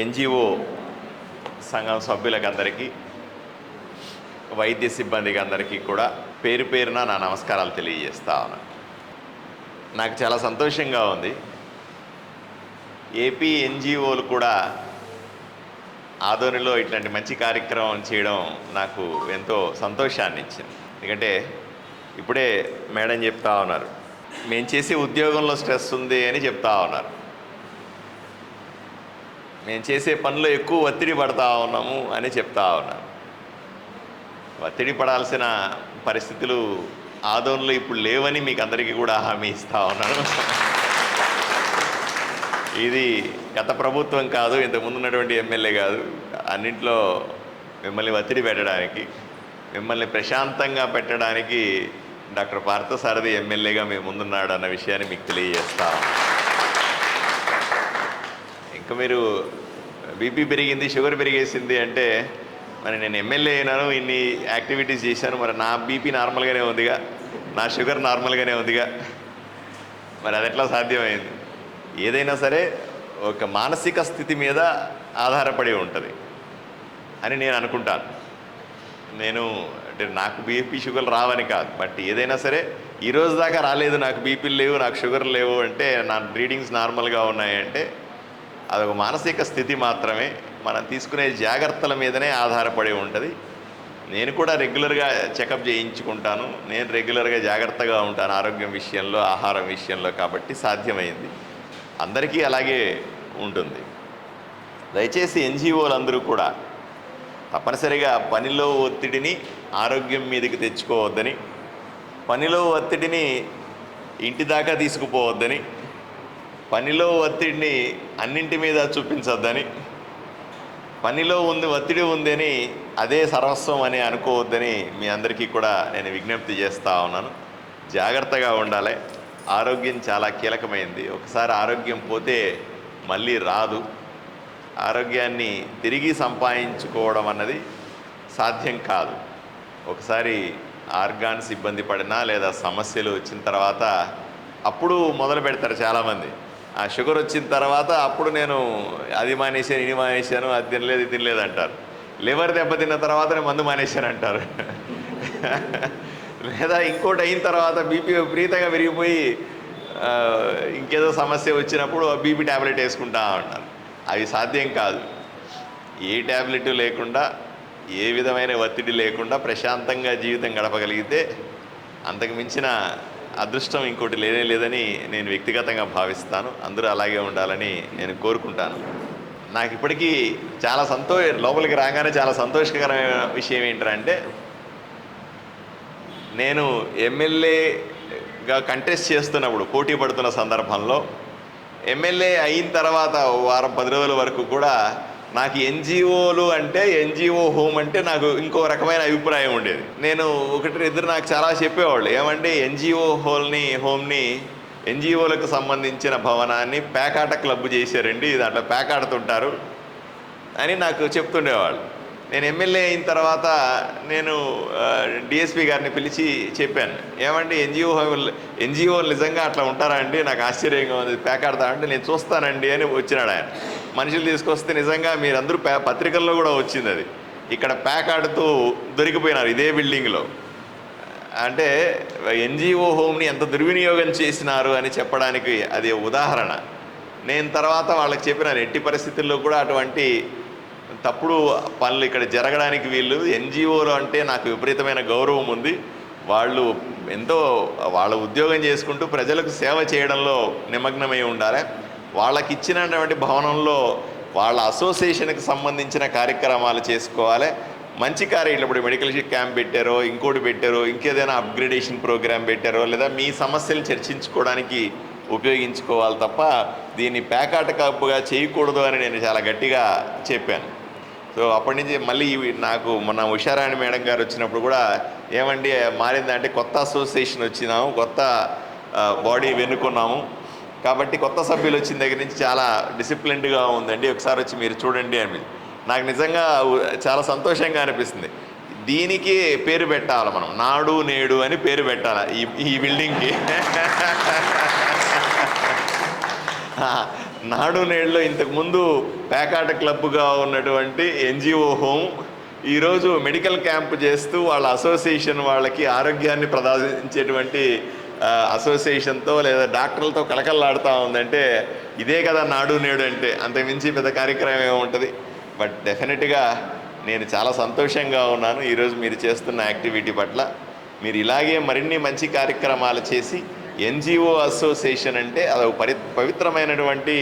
NGO సంఘం సభ్యులకందరికీ వైద్య సిబ్బందికి అందరికీ కూడా పేరు పేరున నా నమస్కారాలు తెలియజేస్తా ఉన్నాను నాకు చాలా సంతోషంగా ఉంది. ఏపీ ఎన్జిఓలు కూడా ఆదోనిలో ఇట్లాంటి మంచి కార్యక్రమం చేయడం నాకు ఎంతో సంతోషాన్ని ఇచ్చింది ఎందుకంటే ఇప్పుడే మేడం చెప్తా ఉన్నారు మేము చేసే ఉద్యోగంలో స్ట్రెస్ ఉంది అని చెప్తా ఉన్నారు. మేము చేసే పనిలో ఎక్కువ ఒత్తిడి పడతా ఉన్నాము అని చెప్తా ఉన్నాను. ఒత్తిడి పడాల్సిన పరిస్థితులు ఆదోన్లో ఇప్పుడు లేవని మీకు అందరికీ కూడా హామీ ఇస్తా ఉన్నాను. ఇది గత ప్రభుత్వం కాదు ఇంతకుముందు ఉన్నటువంటి ఎమ్మెల్యే కాదు. అన్నింట్లో మిమ్మల్ని ఒత్తిడి పెట్టడానికి మిమ్మల్ని ప్రశాంతంగా పెట్టడానికి డాక్టర్ పార్థసారథి ఎమ్మెల్యేగా మేము ముందున్నాడు అన్న విషయాన్ని మీకు తెలియజేస్తాం ఇంకా మీరు బీపీ పెరిగింది షుగర్ పెరిగేసింది అంటే మరి నేను ఎమ్మెల్యే అయినాను ఇన్ని యాక్టివిటీస్ చేశాను మరి నా బీపీ నార్మల్గానే ఉందిగా నా షుగర్ నార్మల్గానే ఉందిగా. మరి అది ఎట్లా సాధ్యమైంది? ఏదైనా సరే ఒక మానసిక స్థితి మీద ఆధారపడి ఉంటుంది అని నేను అనుకుంటాను. నేను అంటే నాకు బీపీ షుగర్ రావని కాదు బట్ ఏదైనా సరే ఈరోజు దాకా రాలేదు నాకు బీపీలు లేవు నాకు షుగర్ లేవు అంటే నా రీడింగ్స్ నార్మల్గా ఉన్నాయంటే అదొక మానసిక స్థితి మాత్రమే. మనం తీసుకునే జాగ్రత్తల మీదనే ఆధారపడి ఉంటుంది. నేను కూడా రెగ్యులర్గా చెకప్ చేయించుకుంటాను. నేను రెగ్యులర్గా జాగ్రత్తగా ఉంటాను ఆరోగ్యం విషయంలో ఆహారం విషయంలో కాబట్టి సాధ్యమైంది. అందరికీ అలాగే ఉంటుంది. దయచేసి ఎన్జిఓలందరూ కూడా తప్పనిసరిగా పనిలో ఒత్తిడిని ఆరోగ్యం మీదకి తెచ్చుకోవద్దని పనిలో ఒత్తిడిని ఇంటి దాకా తీసుకుపోవద్దని పనిలో ఒత్తిడిని అన్నింటి మీద చూపించొద్దని పనిలో ఉంది ఒత్తిడి ఉందని అదే సర్వస్వం అని అనుకోవద్దని మీ అందరికీ కూడా నేను విజ్ఞప్తి చేస్తూ ఉన్నాను. జాగ్రత్తగా ఉండాలి. ఆరోగ్యం చాలా కీలకమైంది. ఒకసారి ఆరోగ్యం పోతే మళ్ళీ రాదు. ఆరోగ్యాన్ని తిరిగి సంపాదించుకోవడం అన్నది సాధ్యం కాదు. ఒకసారి ఆర్గాన్స్ ఇబ్బంది పడినా లేదా సమస్యలు వచ్చిన తర్వాత అప్పుడు మొదలు పెడతారు చాలామంది. ఆ షుగర్ వచ్చిన తర్వాత అప్పుడు నేను అది మానేశాను ఇది మానేశాను అది తినలేదు ఇది తినలేదు అంటారు. లివర్ దెబ్బతిన్న తర్వాత నేను మందు మానేశాను అంటారు. లేదా ఇంకోటి అయిన తర్వాత బీపీ విపరీతంగా పెరిగిపోయి ఇంకేదో సమస్య వచ్చినప్పుడు బీపీ ట్యాబ్లెట్ వేసుకుంటా ఉంటారు అవి సాధ్యం కాదు. ఏ ట్యాబ్లెట్ లేకుండా ఏ విధమైన ఒత్తిడి లేకుండా ప్రశాంతంగా జీవితం గడపగలిగితే అంతకు మించిన అదృష్టం ఇంకోటి లేనే లేదని నేను వ్యక్తిగతంగా భావిస్తాను. అందరూ అలాగే ఉండాలని నేను కోరుకుంటాను. నాకు ఇప్పటికీ చాలా సంతో లోపలికి రాగానే చాలా సంతోషకరమైన విషయం ఏంటంటే నేను ఎమ్మెల్యేగా కంటెస్ట్ చేస్తున్నప్పుడు పోటీ పడుతున్న సందర్భంలో ఎమ్మెల్యే అయిన తర్వాత వారం పది రోజుల వరకు కూడా నాకు ఎన్జిఓలు అంటే ఎన్జిఓ హోమ్ అంటే నాకు ఇంకో రకమైన అభిప్రాయం ఉండేది. నేను ఒకటి ఇద్దరు నాకు చాలా చెప్పేవాళ్ళు. ఏమంటే ఎన్జిఓ హోల్ని హోమ్ని ఎన్జిఓలకు సంబంధించిన భవనాన్ని పేకాట క్లబ్ చేశారండి. దాంట్లో పేకాడుతుంటారు అని నాకు చెప్తుండేవాళ్ళు. నేను ఎమ్మెల్యే అయిన తర్వాత నేను డిఎస్పి గారిని పిలిచి చెప్పాను. ఏమండి ఎన్జిఓ ఎన్జిఓలు నిజంగా అట్లా ఉంటారా అండి? నాకు ఆశ్చర్యంగా ఉంది. పేకాడతా అంటే నేను చూస్తానండి అని వచ్చినాడు ఆయన. మనుషులు తీసుకొస్తే నిజంగా మీరందరూ పే పత్రికల్లో కూడా వచ్చింది అది. ఇక్కడ ప్యాక్ ఆడుతూ దొరికిపోయినారు ఇదే బిల్డింగ్లో. అంటే ఎన్జిఓ హోమ్ని ఎంత దుర్వినియోగం చేసినారు అని చెప్పడానికి అది ఉదాహరణ. నేను తర్వాత వాళ్ళకి చెప్పినాను ఎట్టి పరిస్థితుల్లో కూడా అటువంటి తప్పుడు పనులు ఇక్కడ జరగడానికి వీళ్ళు ఎన్జిఓలు అంటే నాకు విపరీతమైన గౌరవం ఉంది. వాళ్ళు ఎంతో వాళ్ళ ఉద్యోగం చేసుకుంటూ ప్రజలకు సేవ చేయడంలో నిమగ్నమై ఉండాలి. వాళ్ళకి ఇచ్చినటువంటి భవనంలో వాళ్ళ అసోసియేషన్కి సంబంధించిన కార్యక్రమాలు చేసుకోవాలి. మంచి కార్యాలు ఇప్పుడు మెడికల్ క్యాంప్ పెట్టారో ఇంకోటి పెట్టారో ఇంకేదైనా అప్గ్రేడేషన్ ప్రోగ్రామ్ పెట్టారో లేదా మీ సమస్యలు చర్చించుకోవడానికి ఉపయోగించుకోవాలి తప్ప దీన్ని పేకాట కప్పుగా చేయకూడదు అని నేను చాలా గట్టిగా చెప్పాను. సో అప్పటి నుంచి మళ్ళీ నాకు మొన్న ఉషారాణి మేడం గారు వచ్చినప్పుడు కూడా ఏమండి మారిందంటే కొత్త అసోసియేషన్ వచ్చినాము కొత్త బాడీ వెన్నుకున్నాము. కాబట్టి కొత్త సభ్యులు వచ్చిన దగ్గర నుంచి చాలా డిసిప్లిన్డ్గా ఉందండి. ఒకసారి వచ్చి మీరు చూడండి అని. నాకు నిజంగా చాలా సంతోషంగా అనిపిస్తుంది. దీనికి పేరు పెట్టాలి మనం. నాడు నేడు అని పేరు పెట్టాలి ఈ ఈ బిల్డింగ్కి నాడు నేడులో ఇంతకుముందు పేకాట క్లబ్గా ఉన్నటువంటి ఎన్జిఓ హోమ్ ఈరోజు మెడికల్ క్యాంప్ చేస్తూ వాళ్ళ అసోసియేషన్ వాళ్ళకి ఆరోగ్యాన్ని ప్రదాదించేటువంటి అసోసియేషన్తో లేదా డాక్టర్లతో కలకల్లాడుతూ ఉందంటే ఇదే కదా నాడు నేడు అంటే అంతకుమించి పెద్ద కార్యక్రమం ఏముంటుంది బట్ డెఫినెట్గా నేను చాలా సంతోషంగా ఉన్నాను. ఈరోజు మీరు చేస్తున్న యాక్టివిటీ పట్ల మీరు ఇలాగే మరిన్ని మంచి కార్యక్రమాలు చేసి ఎన్జిఓ అసోసియేషన్ అంటే అది ఒక పరి పవిత్రమైనటువంటి